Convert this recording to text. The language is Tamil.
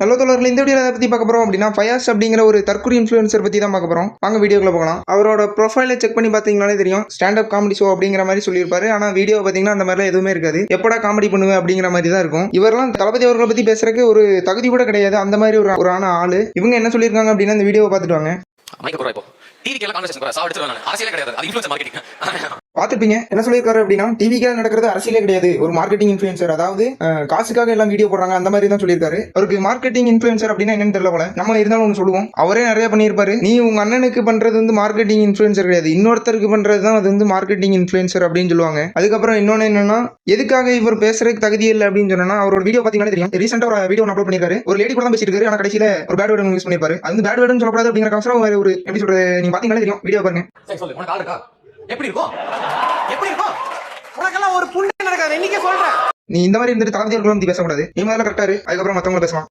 ஹலோ தோழர்கள் இந்த வீடியோ எதை பற்றி பார்க்க போகிறோம் அப்படின்னா ஃபயாஸ் அப்படிங்கிற ஒரு தற்கொலை இன்ஃப்ளூயன்சர் பற்றி தான் பார்க்க போகிறோம் வாங்க வீடியோக்குள்ள போகலாம். அவரோட ப்ரொஃபைலை செக் பண்ணி பார்த்தீங்கனாலே தெரியும். ஸ்டாண்டப் காமெடி ஷோ அப்படிங்கிற மாதிரி சொல்லியிருப்பாரு. ஆனால் வீடியோ பார்த்தீங்கன்னா அந்த மாதிரிலாம் எதுவுமே இருக்காது. எப்படா காமெடி பண்ணுவேன் அப்படிங்கிற மாதிரி தான் இருக்கும். இவரெல்லாம் தளபதி அவர்களை பற்றி பேசுறதுக்கு ஒரு தகுதி கூட கிடையாது. அந்த மாதிரி ஒரு ஒரு ஆன ஆளு. இவங்க என்ன சொல்லியிருக்காங்க அப்படின்னா இந்த வீடியோவை பார்த்துட்டு வாங்க. டிவிக்கு எல்லாம் கான்வர்சேஷன் அரசியலே கிடையாது. அது மார்க்கெட்டிங் பார்த்துருப்பீங்க. என்ன சொல்லியிருக்காரு அப்படின்னா டிவிக்காக நடக்கிறது அரசியலே கிடையாது. ஒரு மார்க்கெட்டிங் இன்ஃபுளுசர் அதாவது காசுக்காக எல்லாம் வீடியோ போடுறாங்க அந்த மாதிரி தான் சொல்லியிருக்காரு. அவருக்கு மார்க்கெட்டிங் இன்ஃபுளுசர் அப்படின்னா என்னன்னு தெரியல போல. நம்ம இருந்தாலும் ஒன்று சொல்லுவோம். அவரே நிறைய பண்ணியிருப்பாரு. நீ உங்க அண்ணனுக்கு பண்றது வந்து மார்க்கெட்டிங் இன்ஃபுளுசர் கிடையாது. இன்னொருத்தருக்கு பண்றது தான் அது வந்து மார்க்கெட்டிங் இன்ஃபுளுசர் அப்படின்னு சொல்லுவாங்க. அதுக்கப்புறம் இன்னொன்று என்னன்னா எதுக்காக இவர் பேசுறதுக்கு தகுதி இல்லை அப்படின்னு சொன்னா அவரோட வீடியோ பார்த்தீங்கன்னா தெரியும். ரீசெண்டாக ஒரு வீடியோ அப்லோட் பண்ணிருக்காரு ஒரு லேடி கூட தான் பேசிட்டு ஆனால் கடைசியில் ஒரு பேட் வேர்டு யூஸ் பண்ணிருப்பாரு அது பேட் வேர்டுன்னு சொல்லக்கூடாது அப்படிங்கிற அவசரம் வேற ஒரு எப்படி சொல்றது நீங்க பார்த்தீங்கன்னா தெரியும். வீடியோ பாருங்க. எப்படி இருக்கும்? எப்படி இருக்கும்? உனக்கெல்லாம் ஒரு புண்ணு நடக்காது. இன்னைக்கு சொல்றேன். நீ இந்த மாதிரி இருந்துட்டு தளபதி அவர்களும் பேசக்கூடாது. நீ முதல்ல கரெக்டாரு அதுக்கப்புறம் மத்தவங்க பேசலாம்.